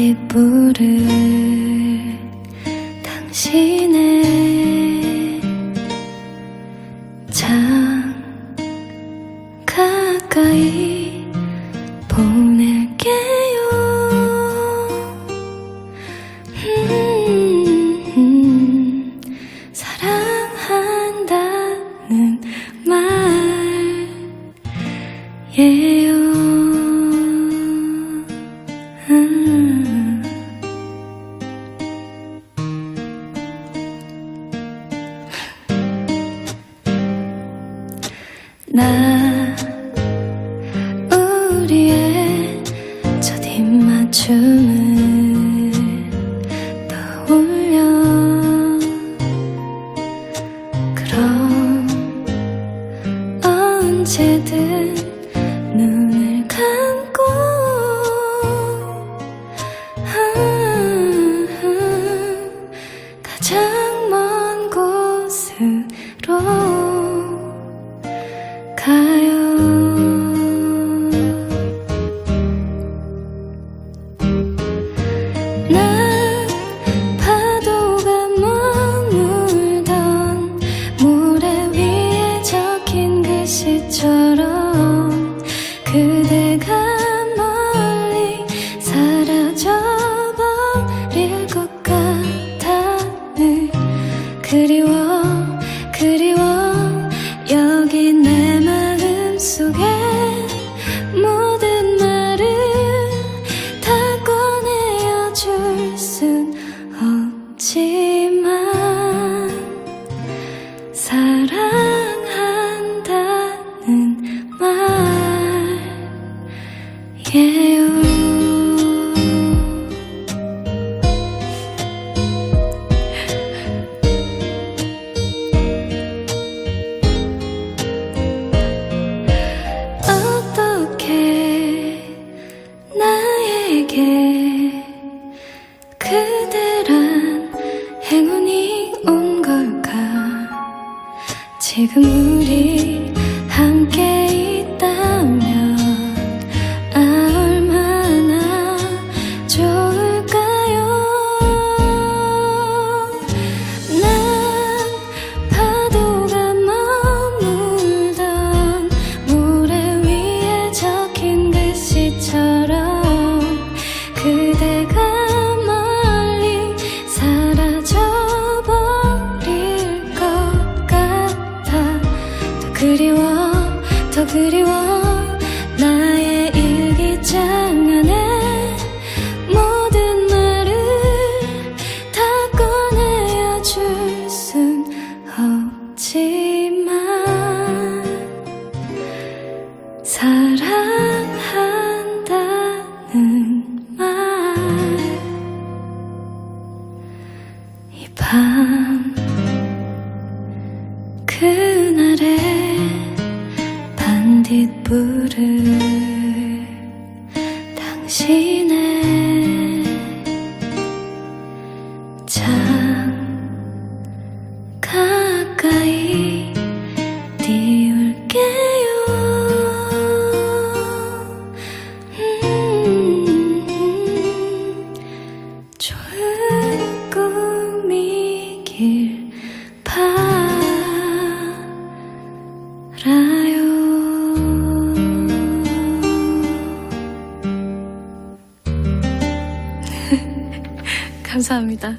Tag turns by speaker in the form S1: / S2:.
S1: 그날의 반딧불을 당신의 참 가까이 보낼게요. 음, 사랑한다는 말예 나 우리의 첫 입맞춤을 떠올려. 그럼 언제든 눈을 감고 가장 먼 곳으로 난 사랑한다는 말예 지금 우리 함께 더그 반딧불을 당신의 참 가까이 띄울게요. 음, 꿈이길 바라 감사합니다.